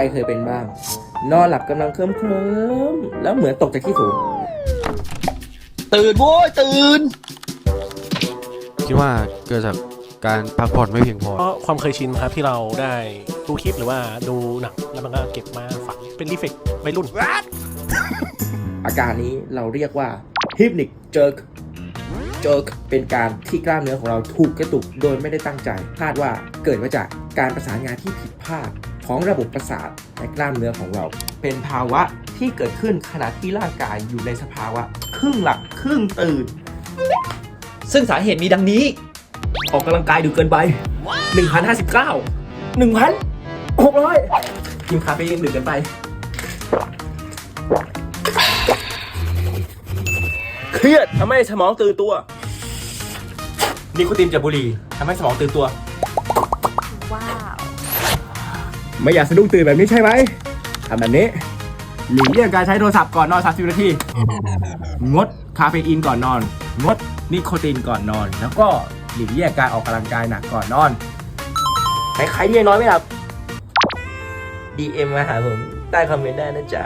รเคยเป็นบ้าง นอนหลับกำลังเคลิ้มเคลิ้มๆแล้วเหมือนตกจากที่สูง ตื่นโว้ยตื่น คิดว่าเกิดจากการพักผ่อนไม่เพียงพอ เพราะความเคยชินครับที่เราได้ดูคลิปหรือว่าดูหนังแล้วมันก็เก็บมาฝังเป็นรีเฟกวัยรุ่น อาการนี้เราเรียกว่า hypnic jerk jerk เป็นการที่กล้ามเนื้อของเราถูกกระตุกโดยไม่ได้ตั้งใจ คาดว่าเกิดมาจากการประสานงานที่ผิดพลาด ของระบบประสาทและกล้ามเนื้อของเรา เป็นภาวะที่เกิดขึ้นขณะที่ร่างกายอยู่ในสภาวะ ครึ่งหลับครึ่งตื่น ซึ่งสาเหตุมีดังนี้ ออกกำลังกายดึกเกินไป 1,059 1,600กินคาเฟอีนดึกเกินไป เครียดทำให้สมองตื่นตัวนิโคตินจากบุหรี่ทำให้สมองตื่นตัว ไม่อยากสะดุ้งตื่นแบบนี้ใช่ไหมทำแบบนี้หลีกเลี่ยงการใช้โทรศัพท์ก่อนนอน30นาที งดคาเฟอีนก่อนนอน งดนิโคตินก่อนนอน แล้วก็หลีกเลี่ยงการออกกำลังกายหนักก่อนนอน ใครๆที่ยังนอนไม่หลับ DM มาหาผม ใต้คอมเมนต์ได้นะจ๊ะ